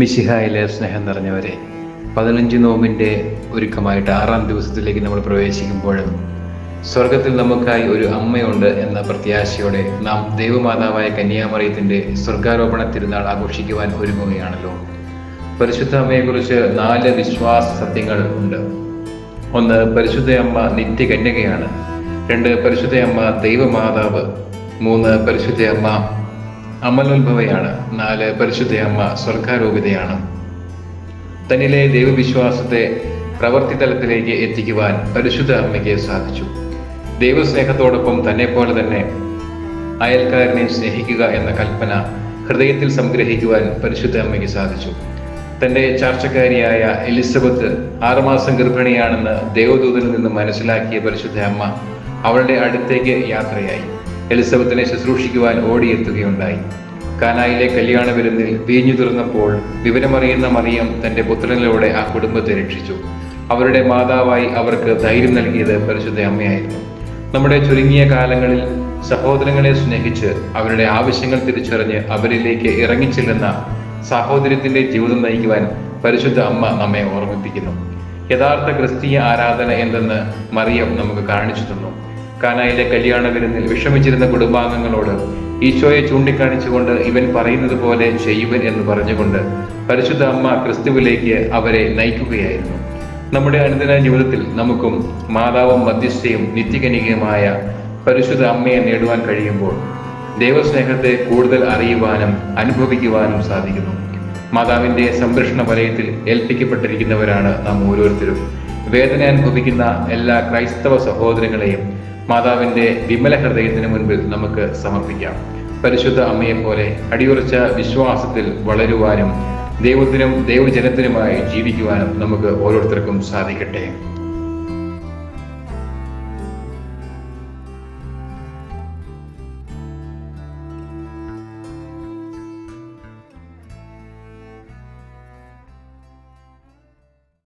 മിശിഹായിലെ സ്നേഹം നിറഞ്ഞവരെ പതിനഞ്ച് നോമ്പിന്റെ ഒരുക്കമായിട്ട് ആറാം ദിവസത്തിലേക്ക് നമ്മൾ പ്രവേശിക്കുമ്പോഴും സ്വർഗത്തിൽ നമുക്കായി ഒരു അമ്മയുണ്ട് എന്ന പ്രത്യാശയോടെ നാം ദൈവമാതാവായ കന്യാമറിയത്തിന്റെ സ്വർഗാരോപണ തിരുനാൾ ആഘോഷിക്കുവാൻ ഒരുങ്ങുകയാണല്ലോ. പരിശുദ്ധ അമ്മയെക്കുറിച്ച് നാല് വിശ്വാസ സത്യങ്ങൾ ഉണ്ട്. ഒന്ന് പരിശുദ്ധ അമ്മ നിത്യകന്യകയാണ്. രണ്ട് പരിശുദ്ധ അമ്മ ദൈവമാതാവ്. മൂന്ന് പരിശുദ്ധ അമ്മ അമലോത്ഭവയാണ് നാല് പരിശുദ്ധയമ്മ സ്വർഗാരോപിതയാണ്. തന്നിലെ ദൈവവിശ്വാസത്തെ പ്രവൃത്തി തലത്തിലേക്ക് എത്തിക്കുവാൻ പരിശുദ്ധ അമ്മയ്ക്ക് സാധിച്ചു. ദൈവസ്നേഹത്തോടൊപ്പം പോലെ തന്നെ അയൽക്കാരനെ സ്നേഹിക്കുക എന്ന കൽപ്പന ഹൃദയത്തിൽ സംഗ്രഹിക്കുവാൻ പരിശുദ്ധ അമ്മയ്ക്ക് സാധിച്ചു. തന്റെ ചാർച്ചക്കാരിയായ എലിസബത്ത് ആറുമാസം ഗർഭിണിയാണെന്ന് ദേവദൂതനിൽ നിന്ന് മനസ്സിലാക്കിയ പരിശുദ്ധ അമ്മ അവളുടെ അടുത്തേക്ക് യാത്രയായി. എലിസബത്തിനെ ശുശ്രൂഷിക്കുവാൻ ഓടിയെത്തുകയുണ്ടായി. കാനായിലെ കല്യാണ വിരുന്നിൽ വീഞ്ഞു തുറന്നപ്പോൾ വിവരമറിയുന്ന മറിയം തന്റെ പുത്രനിലൂടെ ആ കുടുംബത്തെ രക്ഷിച്ചു. അവരുടെ മാതാവായി അവർക്ക് ധൈര്യം നൽകിയത് പരിശുദ്ധ അമ്മയായിരുന്നു. നമ്മുടെ ചുരുങ്ങിയ കാലങ്ങളിൽ സഹോദരങ്ങളെ സ്നേഹിച്ച് അവരുടെ ആവശ്യങ്ങൾ തിരിച്ചറിഞ്ഞ് അവരിലേക്ക് ഇറങ്ങിച്ചെല്ലുന്ന സാഹോദര്യത്തിന്റെ ജീവിതം നയിക്കുവാൻ പരിശുദ്ധ അമ്മ നമ്മെ ഓർമ്മിപ്പിക്കുന്നു. യഥാർത്ഥ ക്രിസ്തീയ ആരാധന എന്തെന്ന് മറിയം നമുക്ക് കാണിച്ചു തന്നു. കാനായിലെ കല്യാണ വിരുന്നിൽ വിഷമിച്ചിരുന്ന കുടുംബാംഗങ്ങളോട് ഈശോയെ ചൂണ്ടിക്കാണിച്ചുകൊണ്ട് ഇവൻ പറയുന്നത് പോലെ ചെയ്യുവൻ എന്ന് പറഞ്ഞുകൊണ്ട് പരിശുദ്ധ അമ്മ ക്രിസ്തുവിലേക്ക് അവരെ നയിക്കുകയായിരുന്നു. നമ്മുടെ അനുദിന ജീവിതത്തിൽ നമുക്കും മാതാവും മധ്യസ്ഥയും നിത്യകനികയുമായ പരിശുദ്ധ അമ്മയെ നേടുവാൻ കഴിയുമ്പോൾ ദൈവസ്നേഹത്തെ കൂടുതൽ അറിയുവാനും അനുഭവിക്കുവാനും സാധിക്കുന്നു. മാതാവിന്റെ സംരക്ഷണ വലയത്തിൽ ഏൽപ്പിക്കപ്പെട്ടിരിക്കുന്നവരാണ് നാം ഓരോരുത്തരും. വേദന അനുഭവിക്കുന്ന എല്ലാ ക്രൈസ്തവ സഹോദരങ്ങളെയും മാതാവിന്റെ വിമല ഹൃദയത്തിന് മുൻപിൽ നമുക്ക് സമർപ്പിക്കാം. പരിശുദ്ധ അമ്മയെ പോലെ അടിയുറച്ച വിശ്വാസത്തിൽ വളരുവാനും ദൈവത്തിനും ദൈവജനത്തിനുമായി ജീവിക്കുവാനും നമുക്ക് ഓരോരുത്തർക്കും സാധിക്കട്ടെ.